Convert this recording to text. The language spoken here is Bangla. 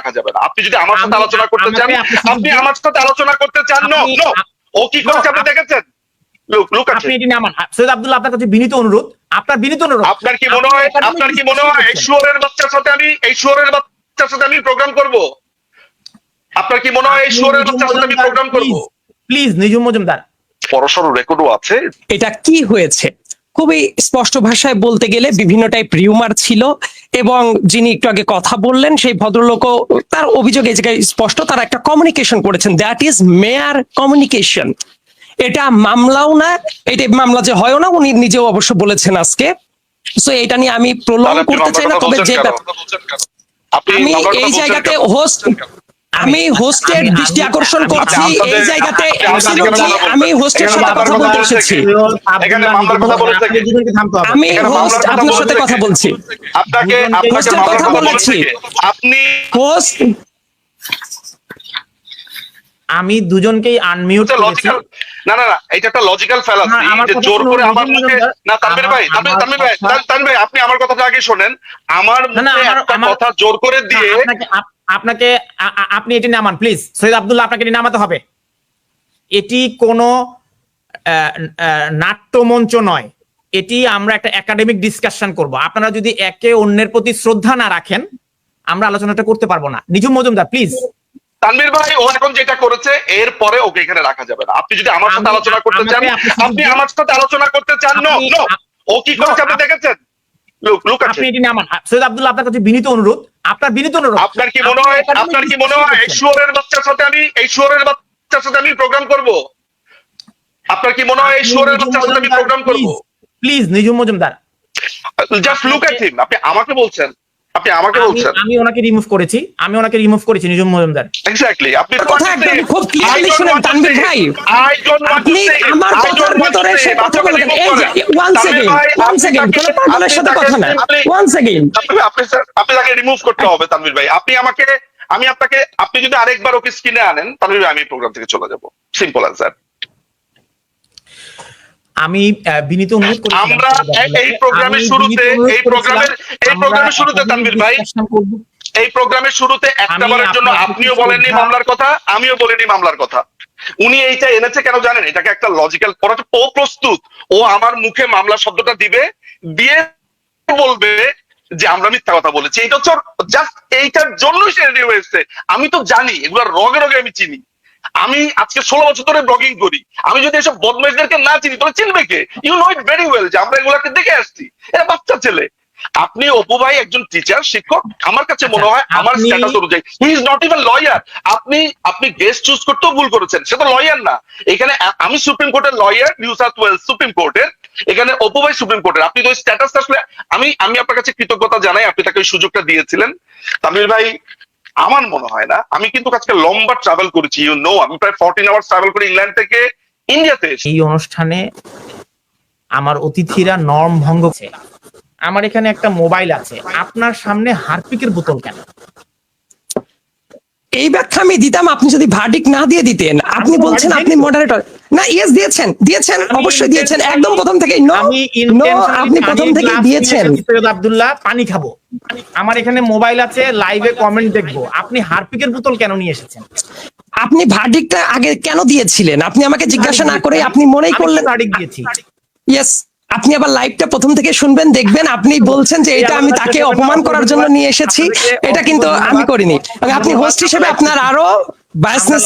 রাখা যাবে না। আপনি যদি আমার সাথে আলোচনা করতে চান আপনি- আমার সাথে আলোচনা করতে চান নো নো ও কি করেছে আপনি দেখেছেন? লুক লুক আপনি এটি নামান সৈয়দ আব্দুল্লাহ আপনার কাছে বিনীত অনুরোধ। আপনার বিনীত অনুরোধ। আপনার কি মনে হয় আপনার কি মনে হয় এই শুয়োরের বাচ্চার সাথে আমি এই শুয়োরের বাচ্চার সাথে আমি প্রোগ্রাম করব? আপনার কি মনে হয় এই শুয়োরের বাচ্চার সাথে আমি প্রোগ্রাম করব? প্লিজ নিজুম মজুমদার। পরশর রেকর্ডও আছে। এটা কি হয়েছে? খুবই স্পষ্ট ভাষায় বলতে গেলে বিভিন্ন টাইপ রিউমার ছিল এবং যিনি একটু আগে কথা বললেন সেই ভদ্রলোকও তার অভিযোগ এই জায়গায় স্পষ্ট তারা একটা কমিউনিকেশন করেছেন। দ্যাট ইজ মেয়ার কমিউনিকেশন এটা মামলাও না এটা মামলা যে হয়ও না উনি নিজেও অবশ্য বলেছেন আজকে। সো এটা নিয়ে আমি প্রলং করতে চাই না তবে যে আমি এই জায়গাতে হোস্ট আমি হোস্টের দৃষ্টি আকর্ষণ করছি এই জায়গাতে। আমি হোস্টের সাথে কথা বলতে এসেছি? আমি হোস্ট আপনার সাথে কথা বলছি আপনাকে আপনার হোস্টের কথা বলেছি। আপনি হোস্ট আমি দুজনকেই আনমিউট করেছি লজিক্যাল না না না এটা একটা লজিক্যাল ফ্যালাসি যে জোর করে আমার মুখে না, তানভীর ভাই তানভীর ভাই তানভীর ভাই আপনি আমার কথাটা আগে শোনেন। আমার মুখে একটা কথা জোর করে দিয়ে আপনাকে আপনি এটি নামান প্লিজ সৈয়দ আব্দুল্লাহ আপনাকে এটি নামাতে হবে। এটি কোনো নাট্যমঞ্চ নয়। এটি আমরা একটা একাডেমিক ডিসকাশন করব। আপনারা যদি একে অন্যের প্রতি শ্রদ্ধা না রাখেন আমরা আলোচনাটা করতে পারব না। নিজুম মজুমদার প্লিজ তানভীর ভাই ও এখন যেটা করেছে এর পরে ওকে এখানে রাখা যাবে না। আপনি যদি আমার সাথে আলোচনা করতে চান আপনি আমার সাথে আলোচনা করতে চান নো নো। ও কি করেছে আপনি দেখেছেন? লুক লুক আপনি এটি নামান সৈয়দ আব্দুল্লাহ আপনার কাছে বিনীত অনুরোধ। আপনার বিনীত অনুরোধ। আপনার কি মনে হয় আপনার কি মনে হয় এই শুয়োরের বাচ্চার সাথে আমি এই শুয়োরের বাচ্চার সাথে আমি প্রোগ্রাম করব? আপনার কি মনে হয় এই শুয়োরের বাচ্চার সাথে আমি প্রোগ্রাম করব? Please Nijum Majumdar. Just look at him আপনি আমাকে বলছেন আপনি আমাকে আমি- বলছেন। আমি ওনাকে রিমুভ করেছি। আমি ওনাকে রিমুভ করেছি নিজুম মজুমদার। এক্স্যাক্টলি আপনি কথা একদম খুব clearly শুনেন, তানভীর ভাই। আপনি আমার কথার ভেতরে সে কথা বলবেন এই ওয়ান সেকেন্ড ওয়ান সেকেন্ড কোন পাগলের সাথে কথা না। ওয়ান সেকেন্ড আপনি আপনি স্যার আপনি তাকে রিমুভ করতে হবে তানভীর ভাই। আপনি আমাকে আমি আপনাকে আপনি যদি আরেকবার ওকে স্ক্রিনে আনেন তানভীর ভাই আমি প্রোগ্রাম থেকে চলে যাব। সিম্পল অ্যান্সার আমি বিনীত অনুরোধ করি আমরা এই- প্রোগ্রামের শুরুতে এই প্রোগ্রামের এই প্রোগ্রামের শুরুতে তানভীর ভাই এই প্রোগ্রামের শুরুতে একটা বারের জন্য আপনিও বলেননি মামলার কথা আমিও বলিনি মামলার কথা। উনি এইটা এনেছে কেন জানেন? এটাকে একটা লজিক্যাল ও প্রস্তুত। ও আমার মুখে মামলা শব্দটা দিবে দিয়ে বলবে যে আমরা মিথ্যা কথা বলেছি। এইটা হচ্ছে জাস্ট এইটার জন্যই সে রেডি হয়েছে। আমি তো জানি এগুলো রগে রগে আমি চিনি। আমি আজকে ষোলো বছর ধরে ব্লগিং করি। আমি যদি এসব বদমাইশদেরকে না চিনি তাহলে চিনবে কে? You know it very well যে আমরা এগুলাকে দেখে আসছি। এরা বাচ্চা ছেলে। আপনি অপু ভাই একজন টিচার শিক্ষক আমার কাছে মনে হয় আমার স্ট্যাটাস অনুযায়ী। He is not even lawyer আপনি আপনি গেস্ট চুজ করতেও ভুল করেছেন। সে তো লয়ার না। এখানে আমি সুপ্রিম কোর্টের lawyer New South Wales supreme কোর্টের এখানে অপু ভাই সুপ্রিম কোর্টের আপনি তো স্ট্যাটাস আসলে আমি আমি আপনার কাছে কৃতজ্ঞতা জানাই। আপনি তাকে ওই সুযোগটা দিয়েছিলেন। তামিল ভাই আমার মনে হয় না, আমি কিন্তু আজকে লম্বা ট্রাভেল করেছি ইউ নো আমি প্রায় ফোরটিন আওয়ার্স ট্রাভেল করে ইংল্যান্ড থেকে ইন্ডিয়াতে এই অনুষ্ঠানে আমার অতিথিরা নর্ম ভঙ্গ। আমার এখানে একটা মোবাইল আছে, আপনার সামনে হারপিকের বোতল কেন এই ব্যাখ্যা আমি দিতাম আপনি যদি ভার্ডিক না দিয়ে দিতেন আপনি বলছেন আপনি মডারেটর না ইয়েস দিয়েছেন দিয়েছেন অবশ্যই দিয়েছেন একদম প্রথম থেকেই নো নো আপনি প্রথম থেকেই দিয়েছেন। সৈয়দ আব্দুল্লাহ পানি খাব। আমার এখানে মোবাইল আছে লাইভে কমেন্ট দেখব। আপনি হারপিকের বোতল কেন নিয়ে এসেছেন? আপনি ভার্ডিকটা আগে কেন দিয়েছিলেন? আপনি আমাকে জিজ্ঞাসা না করে আপনি মনেই করলেন ভার্ডিক দিয়েছি। ইয়েস আপনি আবার লাইভটা প্রথম থেকে শুনবেন দেখবেন আপনি বলছেন যে এটা আমি তাকে অপমান করার জন্য নিয়ে এসেছি এটা কিন্তু আমি করিনি। আপনি হোস্ট হিসেবে আপনার আরও বায়াসনেস